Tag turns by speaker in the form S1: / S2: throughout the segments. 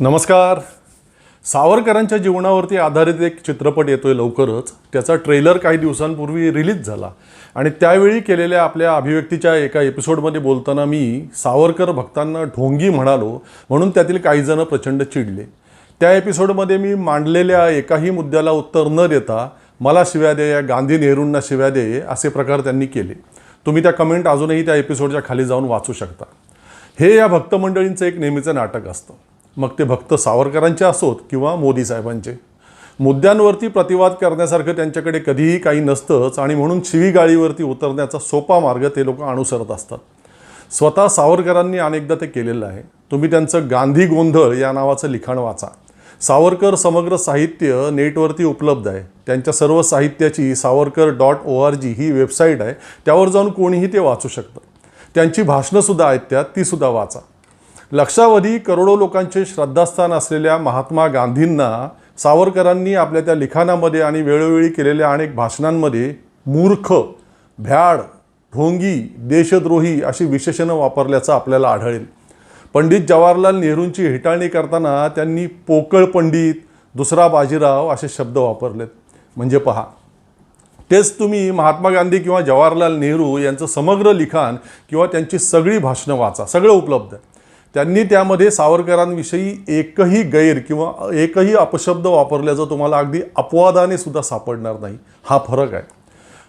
S1: नमस्कार. सावरकरांच्या जीवनावरती आधारित एक चित्रपट येतोय लवकरच. त्याचा ट्रेलर काही दिवसांपूर्वी रिलीज झाला. आणि त्यावेळी केलेल्या आपल्या अभिव्यक्तीच्या एका एपिसोडमध्ये बोलताना मी सावरकर भक्तांना ढोंगी म्हणालो म्हणून त्यातील काहीजणं प्रचंड चिडले. त्या एपिसोडमध्ये मी मांडलेल्या एकाही मुद्द्याला उत्तर न देता मला शिव्या दे या गांधी नेहरूंना शिव्या दे असे प्रकार त्यांनी केले. तुम्ही त्या कमेंट अजूनही त्या एपिसोडच्या खाली जाऊन वाचू शकता. हे या भक्तमंडळींचं एक नेहमीचं नाटक असतं. मग ते भक्त सावरकरांचे असोत किंवा मोदी साहेबांचे. मुद्द्यांवरती प्रतिवाद करण्यासारखं त्यांच्याकडे कधीही काही नसतंच आणि म्हणून शिवीगाळीवरती उतरण्याचा सोपा मार्ग ते लोक अनुसरत असतात. स्वतः सावरकरांनी अनेकदा ते केलेलं आहे. तुम्ही त्यांचं गांधी गोंधळ या नावाचं लिखाण वाचा. सावरकर समग्र साहित्य नेटवरती उपलब्ध आहे. त्यांच्या सर्व साहित्याची Savarkar dot O R G ही वेबसाईट आहे. त्यावर जाऊन कोणीही ते वाचू शकतं. त्यांची भाषणंसुद्धा आहेत त्यात तीसुद्धा वाचा. लक्षावधी करोडो लोकांचे श्रद्धास्थान असलेल्या महात्मा गांधींना सावरकरांनी आपल्या त्या लिखाणामध्ये आणि वेळोवेळी केलेल्या अनेक भाषणांमध्ये मूर्ख भ्याड ढोंगी देशद्रोही अशी विशेषणं वापरल्याचं आपल्याला आढळेल. पंडित जवाहरलाल नेहरूंची हेटाळणी करताना त्यांनी पोकळ पंडित दुसरा बाजीराव असे शब्द वापरलेत. म्हणजे पहा तेच तुम्ही महात्मा गांधी किंवा जवाहरलाल नेहरू यांचं समग्र लिखाण किंवा त्यांची सगळी भाषणं वाचा सगळं उपलब्ध. आहे त्यांनी त्यामध्ये सावरकरांविषयी एकही गैर किंवा एकही अपशब्द वापरल्याचं तुम्हाला अगदी अपवादाने सुद्धा सापडणार नाही. हा फरक आहे.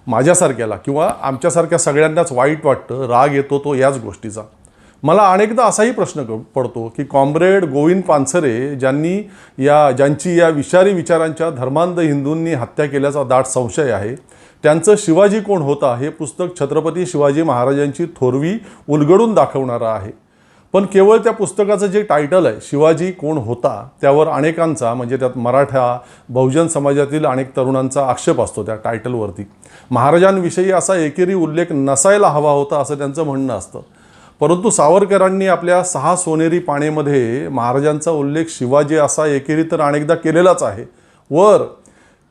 S1: माझ्यासारख्याला किंवा आमच्यासारख्या सगळ्यांनाच वाईट वाटतं राग येतो तो याच गोष्टीचा. मला अनेकदा असाही प्रश्न क- पडतो की कॉम्रेड गोविंद पानसरे ज्यांनी या ज्यांची या विषारी विचारांच्या धर्मांध हिंदूंनी हत्या केल्याचा दाट संशय आहे त्यांचं शिवाजी कोण होता हे पुस्तक छत्रपती शिवाजी महाराजांची थोरवी उलगडून दाखवणारं आहे. पण केवळ त्या पुस्तकाचं जे टायटल आहे शिवाजी कोण होता त्यावर अनेकांचा म्हणजे त्यात मराठा बहुजन समाजातील अनेक तरुणांचा आक्षेप असतो त्या टायटलवरती महाराजांविषयी असा एकेरी उल्लेख नसायला हवा होता असं त्यांचं म्हणणं असतं. परंतु सावरकरांनी आपल्या सहा सोनेरी पाण्यामध्ये महाराजांचा उल्लेख शिवाजी असा एकेरी तर अनेकदा केलेलाच आहे. वर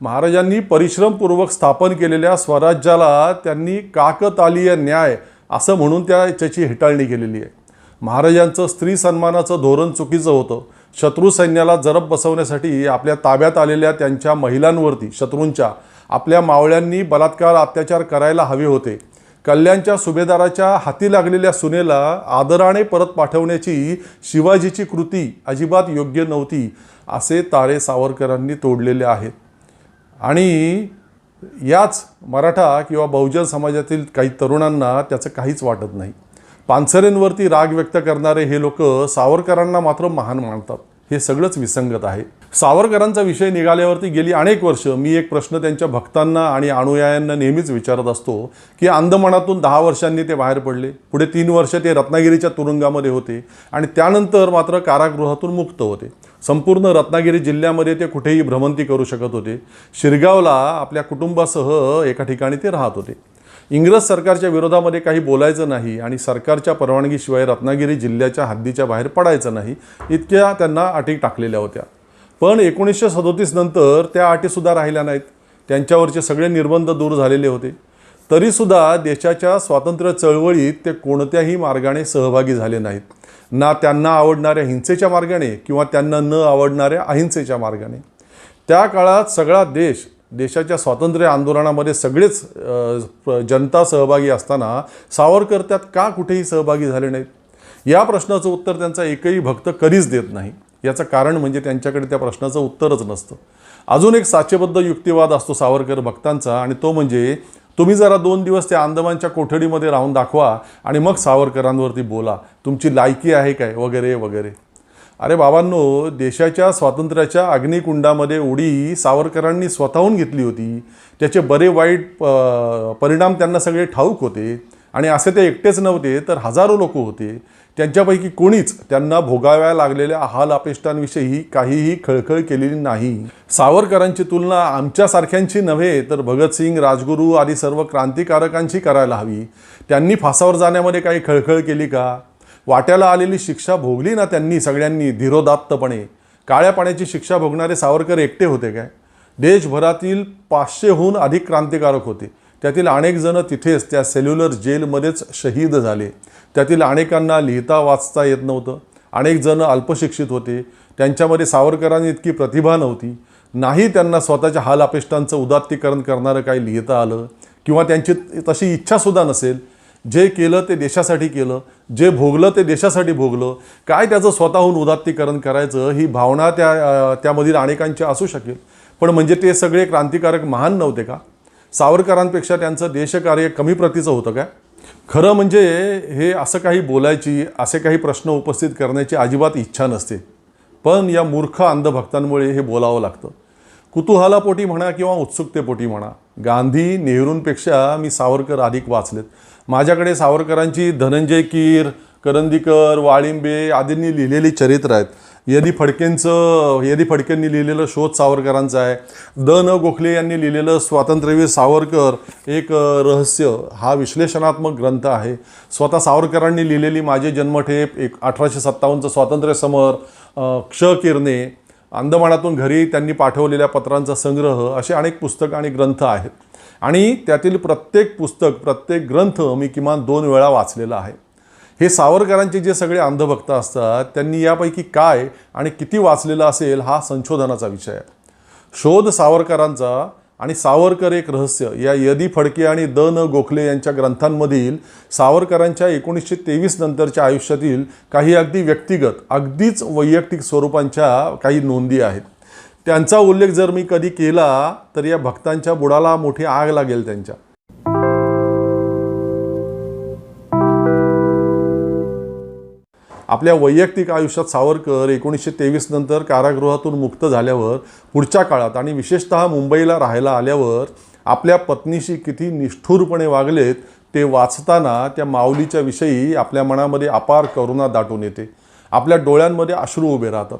S1: महाराजांनी परिश्रमपूर्वक स्थापन केलेल्या स्वराज्याला त्यांनी काकतालीय न्याय असं म्हणून त्या त्याची हेटाळणी केलेली आहे. महाराजांचं स्त्री सन्मानाचं धोरण चुकीचं होतं. शत्रू सैन्याला जरब बसवण्यासाठी आपल्या ताब्यात आलेल्या त्यांच्या महिलांवरती शत्रूंच्या आपल्या मावळ्यांनी बलात्कार अत्याचार करायला हवे होते. कल्याणच्या सुभेदाराच्या हाती लागलेल्या सुनेला आदराने परत पाठवण्याची शिवाजीची कृती अजिबात योग्य नव्हती असे तारे सावरकरांनी तोडलेले आहेत. आणि याच मराठा किंवा बहुजन समाजातील काही तरुणांना त्याचं काहीच वाटत नाही. पानसरेंवरती राग व्यक्त करणारे हे लोक सावरकरांना मात्र महान मानतात. हे सगळंच विसंगत आहे. सावरकरांचा विषय निघाल्यावरती गेली अनेक वर्ष मी एक प्रश्न त्यांच्या भक्तांना आणि अनुयायांना नेहमीच विचारत असतो की अंदमानातून दहा वर्षांनी ते बाहेर पडले. पुढे तीन वर्ष ते रत्नागिरीच्या तुरुंगामध्ये होते आणि त्यानंतर मात्र कारागृहातून मुक्त होते. संपूर्ण रत्नागिरी जिल्ह्यामध्ये ते कुठेही भ्रमंती करू शकत होते. शिरगावला आपल्या कुटुंबासह एका ठिकाणी ते राहत होते. इंग्रज सरकारच्या विरोधामध्ये काही बोलायचं नाही आणि सरकारच्या परवानगीशिवाय रत्नागिरी जिल्ह्याच्या हद्दीच्या बाहेर पडायचं नाही इतक्या त्यांना अटी टाकलेल्या होत्या. पण एकोणीसशे सदोतीस नंतर त्या अटीसुद्धा राहिल्या नाहीत. त्यांच्यावरचे सगळे निर्बंध दूर झालेले होते. तरीसुद्धा देशाच्या स्वातंत्र्य चळवळीत ते कोणत्याही मार्गाने सहभागी झाले नाहीत. ना त्यांना आवडणाऱ्या हिंसेच्या मार्गाने किंवा त्यांना न आवडणाऱ्या अहिंसेच्या मार्गाने. त्या काळात सगळा देश देशाच्या स्वातंत्र्य आंदोलनामध्ये सगळेच जनता सहभागी असताना सावरकर त्यात का कुठेही सहभागी झाले नाहीत? या प्रश्नाचं उत्तर त्यांचा एकही भक्त कधीच देत नाही. याचं कारण म्हणजे त्यांच्याकडे त्या प्रश्नाचं उत्तरच नसतं. अजून एक साचेबद्ध युक्तिवाद असतो सावरकर भक्तांचा आणि तो म्हणजे तुम्ही जरा दोन दिवस त्या अंदमानच्या कोठडीमध्ये राहून दाखवा आणि मग सावरकरांवरती बोला. तुमची लायकी आहे काय? वगैरे वगैरे. अरे बाबांनो देशाच्या स्वातंत्र्याच्या अग्निकुंडामध्ये उडी सावरकरांनी स्वतःहून घेतली होती. त्याचे बरे वाईट परिणाम त्यांना सगळे ठाऊक होते. आणि असे ते एकटेच नव्हते तर हजारो लोक होते. त्यांच्यापैकी कोणीच त्यांना भोगाव्या लागलेल्या हाल अपेष्टांविषयी काहीही खळखळ केलेली नाही. सावरकरांची तुलना आमच्यासारख्यांची नव्हे तर भगतसिंग राजगुरू आदी सर्व क्रांतिकारकांची करायला हवी. त्यांनी फासावर जाण्यामध्ये काही खळखळ केली का? वाट्याला आलेली शिक्षा भोगली ना त्यांनी सगळ्यांनी धीरोदात्तपणे. काळ्या पाण्याची शिक्षा भोगणारे सावरकर एकटे होते काय? देशभरातील पाचशेहून अधिक क्रांतिकारक होते. त्यातील अनेक जण तिथेच त्या सेल्युलर जेलमध्येच शहीद झाले. त्यातील अनेकांना लिहिता वाचता येत नव्हतं. अनेक जण अल्पशिक्षित होते. त्यांच्यामध्ये सावरकरांनी इतकी प्रतिभा नव्हती. नाही त्यांना स्वतःच्या हाल अपेष्टांचं उदात्तीकरण करणारं काही लिहिता आलं किंवा त्यांची तशी इच्छासुद्धा नसेल जे केलं ते देशासाठी केलं जे भोगलं ते देशासाठी भोगलं. काय त्याचं स्वतःहून उदात्तीकरण करायचं ही भावना त्या त्यामधील अनेकांची असू शकेल. पण म्हणजे ते सगळे क्रांतिकारक महान नव्हते का? सावरकरांपेक्षा त्यांचं देशकार्य कमी प्रतीचं होतं काय? खरं म्हणजे हे असं काही बोलायची असे काही प्रश्न उपस्थित करण्याची अजिबात इच्छा नसते. पण या मूर्ख अंधभक्तांमुळे हे बोलावं लागतं. कुतूहलापोटी म्हणा किंवा उत्सुकतेपोटी म्हणा गांधी नेहरूंपेक्षा मी सावरकर अधिक वाचलेत. माझ्याकडे सावरकरांची धनंजय कीर करंदीकर वाळिंबे आदींनी लिहिलेली चरित्र आहेत. यदी फडकेंचं यदी फडकेंनी लिहिलेलं शोध सावरकरांचं आहे. द न गोखले यांनी लिहिलेलं स्वातंत्र्यवीर सावरकर एक रहस्य हा विश्लेषणात्मक ग्रंथ आहे. स्वतः सावरकरांनी लिहिलेली माझे जन्मठेप एक अठराशे सत्तावन्नचं स्वातंत्र्य समर क्ष किरणे अंदमानातून घरी त्यांनी पाठवलेल्या पत्रांचा संग्रह असे अनेक पुस्तकं आणि ग्रंथ आहेत. आणि त्यातील प्रत्येक पुस्तक प्रत्येक ग्रंथ मी किमान दोन वेळा वाचलेला आहे. हे सावरकरांचे जे सगळे अंधभक्त असतात त्यांनी यापैकी काय आणि किती वाचलेलं असेल हा संशोधनाचा विषय आहे. शोध सावरकरांचा आणि सावरकर एक रहस्य या यदी फडके आणि द न गोखले यांच्या ग्रंथांमधील सावरकरांच्या एकोणीसशे तेवीस नंतरच्या आयुष्यातील काही अगदी व्यक्तिगत अगदीच वैयक्तिक स्वरूपांच्या काही नोंदी आहेत. त्यांचा उल्लेख जर मी कधी केला तर या भक्तांच्या बुडाला मोठी आग लागेल त्यांच्या. आपल्या वैयक्तिक आयुष्यात सावरकर एकोणीसशे तेवीस नंतर कारागृहातून मुक्त झाल्यावर पुढच्या काळात आणि विशेषतः मुंबईला राहायला आल्यावर आपल्या पत्नीशी किती निष्ठुरपणे वागलेत ते वाचताना त्या माऊलीच्या विषयी आपल्या मनामध्ये अपार करुणा दाटून येते. आपल्या डोळ्यांमध्ये अश्रू उभे राहतात.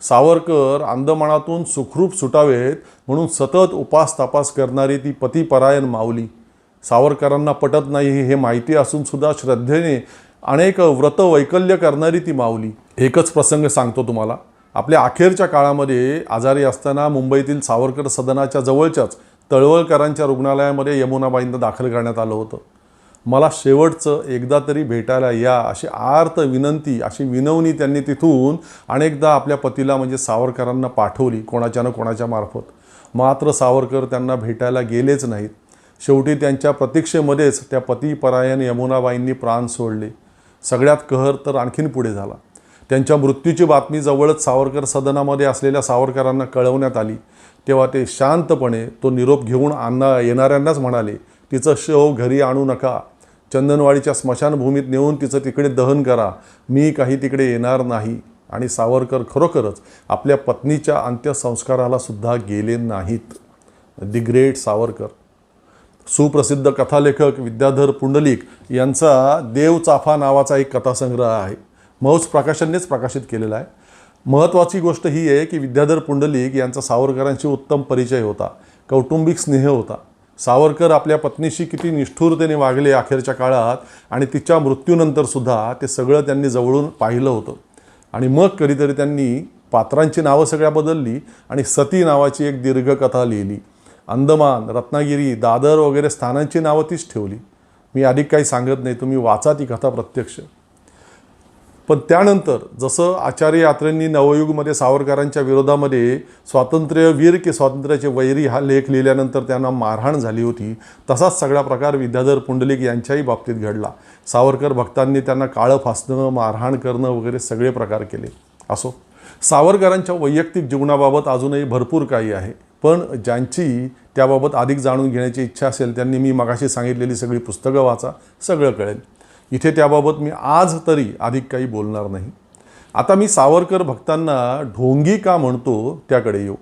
S1: सावरकर अंदमानातून सुखरूप सुटावेत म्हणून सतत उपास तपास करणारी ती पतिपरायण माऊली. सावरकरांना पटत नाही हे माहिती असून सुद्धा श्रद्धेने अनेक व्रत वैकल्य करणारी ती माऊली. एकच प्रसंग सांगतो तुम्हाला. आपल्या अखेरच्या काळामध्ये आजारी असताना मुंबईतील सावरकर सदनाच्या जवळच्याच तळवळकरांच्या रुग्णालयामध्ये यमुनाबाईंना दाखल करण्यात आलं होतं. मला शेवटचं एकदा तरी भेटायला या अशी आर्त विनंती अशी विनवणी त्यांनी तिथून अनेकदा आपल्या पतीला म्हणजे सावरकरांना पाठवली कोणाच्या ना कोणाच्या मार्फत. मात्र सावरकर त्यांना भेटायला गेलेच नाहीत. शेवटी त्यांच्या प्रतीक्षेमध्येच त्या पतीपरायण यमुनाबाईंनी प्राण सोडले. सगळ्यात कहर तर आणखीन पुढे झाला. त्यांच्या मृत्यूची बातमी जवळच सावरकर सदनामध्ये असलेल्या सावरकरांना कळवण्यात आली. तेव्हा ते शांतपणे तो निरोप घेऊन आणा येणाऱ्यांनाच म्हणाले तिचं शव घरी आणू नका. चंदनवाडीच्या स्मशानभूमीत नेऊन तिचं तिकडे दहन करा. मी काही तिकडे येणार नाही. आणि सावरकर खरोखरच आपल्या पत्नीच्या अंत्यसंस्काराला सुद्धा गेले नाहीत. The great Savarkar. सुप्रसिद्ध कथालेखक विद्याधर पुंडलिक यांचा देवचाफा नावाचा एक कथासंग्रह आहे. मौज प्रकाशननेच प्रकाशित केलेला आहे. महत्त्वाची गोष्ट ही आहे की विद्याधर पुंडलिक यांचा सावरकरांशी उत्तम परिचय होता. कौटुंबिक स्नेह होता. सावरकर आपल्या पत्नीशी किती निष्ठुरतेने वागले अखेरच्या काळात आणि तिच्या मृत्यूनंतर सुद्धा ते सगळं त्यांनी जवळून पाहिलं होतं. आणि मग कधीतरी त्यांनी पात्रांची नावं सगळ्या बदलली आणि सती नावाची एक दीर्घ कथा लिहिली. अंदमान रत्नागिरी दादर वगैरे स्थानांची नावं तीच ठेवली. मी अधिक काही सांगत नाही तुम्ही वाचा ती कथा प्रत्यक्ष. पण त्यानंतर जसं आचार्य यात्रेंनी नवयुगमध्ये सावरकरांच्या विरोधामध्ये स्वातंत्र्यवीर की स्वातंत्र्याचे वैरी हा लेख लिहिल्यानंतर त्यांना मारहाण झाली होती तसाच सगळा प्रकार विद्याधर पुंडलिक यांच्याही बाबतीत घडला. सावरकर भक्तांनी त्यांना काळं फासणं मारहाण करणं वगैरे सगळे प्रकार केले. असो सावरकरांच्या वैयक्तिक जीवनाबाबत अजूनही भरपूर काही आहे. पण ज्यांची त्याबाबत अधिक जाणून घेण्याची इच्छा असेल त्यांनी मी मगाशी सांगितलेली सगळी पुस्तकं वाचा सगळं कळेल. इथे त्याबाबत मी आज तरी अधिक काही बोलणार नाही. आता मी सावरकर भक्तांना ढोंगी का म्हणतो त्याकडे येऊ.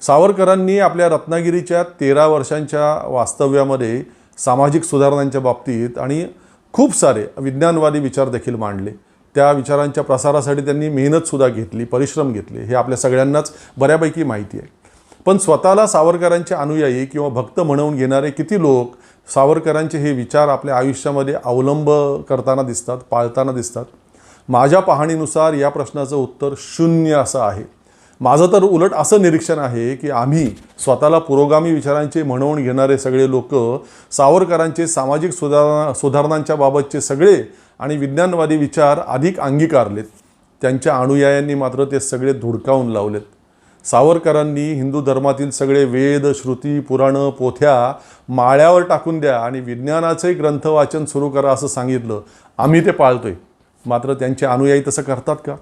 S1: सावरकरांनी आपल्या रत्नागिरीच्या तेरा वर्षांच्या वास्तव्यामध्ये सामाजिक सुधारणांच्या बाबतीत आणि खूप सारे विज्ञानवादी विचार देखील मांडले. त्या विचारांच्या प्रसारासाठी त्यांनी मेहनतसुद्धा घेतली परिश्रम घेतले. हे आपल्या सगळ्यांनाच बऱ्यापैकी माहिती आहे. पण स्वतःला सावरकरांचे अनुयायी किंवा भक्त म्हणवून घेणारे किती लोक सावरकरांचे हे विचार आपल्या आयुष्यामध्ये अवलंब करताना दिसतात पाळताना दिसतात. माझ्या पाहणीनुसार या प्रश्नाचं उत्तर शून्य असं आहे. माझं तर उलट असं निरीक्षण आहे की आम्ही स्वतःला पुरोगामी विचारांचे म्हणवून घेणारे सगळे लोक सावरकरांचे सामाजिक सुधारणा सुधारणांच्या बाबतचे सगळे आणि विज्ञानवादी विचार अधिक अंगीकारलेत. त्यांच्या अनुयायांनी मात्र ते सगळे धुडकावून लावलेत. सावरकरांनी हिंदू धर्मातील सगळे वेद श्रुती पुराणं पोथ्या माळ्यावर टाकून द्या आणि विज्ञानाचे ग्रंथ वाचन सुरू करा असं सांगितलं. आम्ही ते पाळतोय. मात्र त्यांचे अनुयायी तसं करतात का?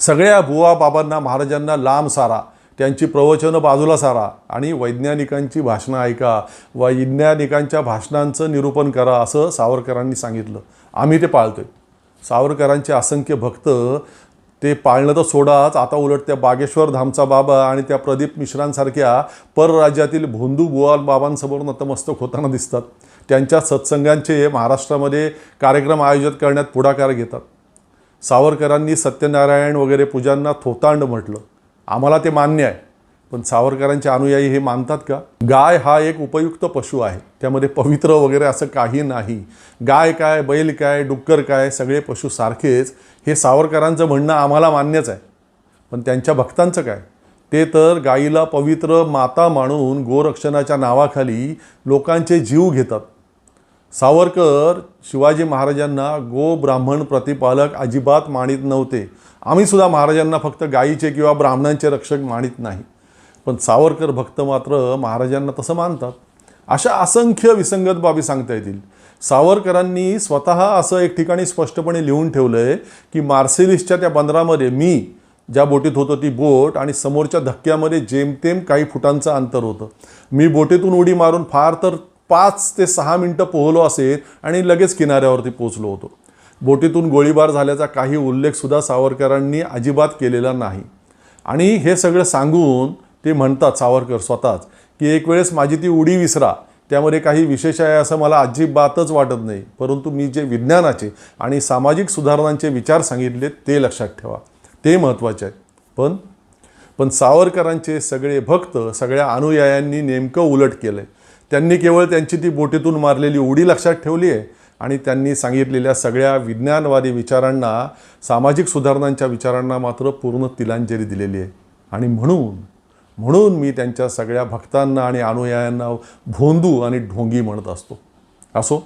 S1: सगळ्या बुवा बाबांना महाराजांना लांब सारा त्यांची प्रवचनं बाजूला सारा आणि वैज्ञानिकांची भाषणं ऐका वैज्ञानिकांच्या भाषणांचं निरूपण करा असं सावरकरांनी सांगितलं. आम्ही ते पाळतोय. सावरकरांचे असंख्य भक्त ते पाळणं तर सोडाच. आता उलट त्या बागेश्वर धामचा बाबा आणि त्या प्रदीप मिश्रांसारख्या परराज्यातील भोंदू बुवाल बाबांसमोर नतमस्तक होताना दिसतात. त्यांच्या सत्संगांचे महाराष्ट्रामध्ये कार्यक्रम आयोजित करण्यात पुढाकार घेतात. सावरकरांनी सत्यनारायण वगैरे पूजांना थोतांड म्हटलं. आम्हाला ते मान्य आहे. पण सावरकरांचे अनुयायी हे मानतात का? गाय हा एक उपयुक्त पशु आहे. त्यामध्ये पवित्र वगैरे असं काही नाही. गाय काय बैल काय डुक्कर काय सगळे पशु सारखेच हे सावरकरांचं म्हणणं आम्हाला मान्यच आहे. पण त्यांच्या भक्तांचं काय? ते तर गाईला पवित्र माता मानून गोरक्षणाच्या नावाखाली लोकांचे जीव घेतात. सावरकर शिवाजी महाराजांना गो ब्राह्मण प्रतिपालक अजिबात मानित नव्हते. आम्हीसुद्धा महाराजांना फक्त गायीचे किंवा ब्राह्मणांचे रक्षक मानित नाही. पण सावरकर भक्त मात्र महाराजांना तसं मानतात. अशा असंख्य विसंगत बाबी सांगता येतील. सावरकरांनी स्वतः असं एक ठिकाणी स्पष्टपणे लिहून ठेवलं आहे की मार्सेलिसच्या त्या बंदरामध्ये मी ज्या बोटीत होतो ती बोट आणि समोरच्या धक्क्यामध्ये जेमतेम काही फुटांचं अंतर होतं. मी बोटीतून उडी मारून फार तर पाच ते सहा मिनटं पोहलो असेल आणि लगेच किनाऱ्यावरती पोचलो होतो. बोटीतून गोळीबार झाल्याचा काही उल्लेखसुद्धा सावरकरांनी अजिबात केलेला नाही. आणि हे सगळं सांगून ते म्हणतात सावरकर स्वतःच की एक वेळेस माझी ती उडी विसरा त्यामध्ये काही विशेष आहे असं मला अजिबातच वाटत नाही. परंतु मी जे विज्ञानाचे आणि सामाजिक सुधारणांचे विचार सांगितले ते लक्षात ठेवा. ते महत्त्वाचे आहे. पण पण सावरकरांचे सगळे भक्त सगळ्या अनुयायांनी नेमकं उलट केलं आहे त्यांनी केवळ त्यांची ती बोटीतून मारलेली उडी लक्षात ठेवली आहे आणि त्यांनी सांगितलेल्या सगळ्या विज्ञानवादी विचारांना सामाजिक सुधारणांच्या विचारांना मात्र पूर्ण तिलांजली दिलेली आहे. आणि म्हणून म्हणून मी त्यांच्या सगळ्या भक्तांना आणि अनुयायांना भोंदू आणि ढोंगी म्हणत असतो. असो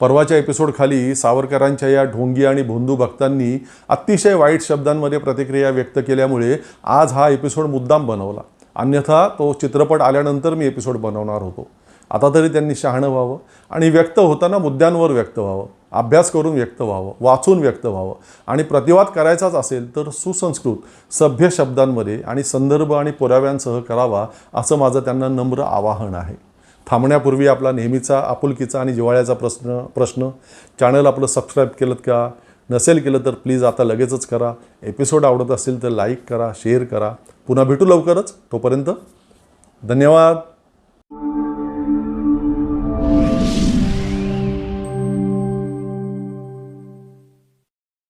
S1: परवाच्या एपिसोडखाली सावरकरांच्या या ढोंगी आणि भोंदू भक्तांनी अतिशय वाईट शब्दांमध्ये प्रतिक्रिया व्यक्त केल्यामुळे आज हा एपिसोड मुद्दाम बनवला. अन्यथा तो चित्रपट आल्यानंतर मी एपिसोड बनवणार होतो. आता तरी त्यांनी शहाणं व्हावं आणि व्यक्त होताना मुद्द्यांवर व्यक्त व्हावं. अभ्यास करून व्यक्त व्हावं वाचून व्यक्त व्हावं. आणि प्रतिवाद करायचाच असेल तर सुसंस्कृत सभ्य शब्दांमध्ये आणि संदर्भ आणि पुराव्यांसह करावा असं माझं त्यांना नम्र आवाहन आहे. थांबण्यापूर्वी आपला नेहमीचा आपुलकीचा आणि जिव्हाळ्याचा प्रश्न प्रश्न. चॅनल आपलं सबस्क्राईब केलं का? नसेल केलं तर प्लीज आता लगेचच करा. एपिसोड आवडत असेल तर लाईक करा शेअर करा. पुन्हा भेटू लवकरच. तोपर्यंत धन्यवाद.